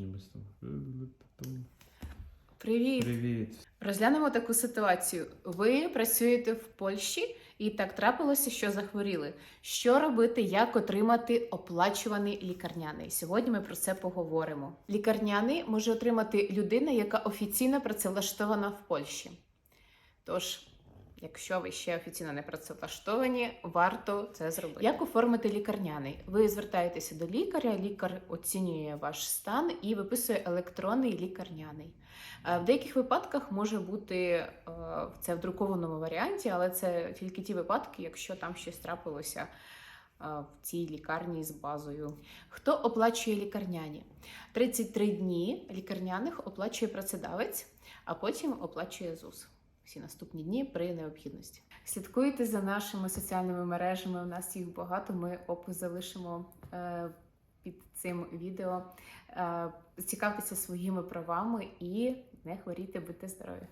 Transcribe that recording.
що-небудь там. Привіт! Привіт. Розглянемо таку ситуацію. Ви працюєте в Польщі, і так трапилося, що захворіли. Що робити, як отримати оплачуваний лікарняний? Сьогодні ми про це поговоримо. Лікарняний може отримати людина, яка офіційно працевлаштована в Польщі. Тож, якщо ви ще офіційно не працевлаштовані, варто це зробити. Як оформити лікарняний? Ви звертаєтеся до лікаря, лікар оцінює ваш стан і виписує електронний лікарняний. Е, В деяких випадках може бути е, це в друкованому варіанті, але це тільки ті випадки, якщо там щось трапилося е, в цій лікарні з базою. Хто оплачує лікарняні? 33 дні лікарняних оплачує працедавець, а потім оплачує ЗУС. Всі наступні дні при необхідності. Слідкуйте за нашими соціальними мережами. У нас їх багато. Ми опис залишимо е, під цим відео. Е, Цікавтеся своїми правами і не хворійте, будьте здорові!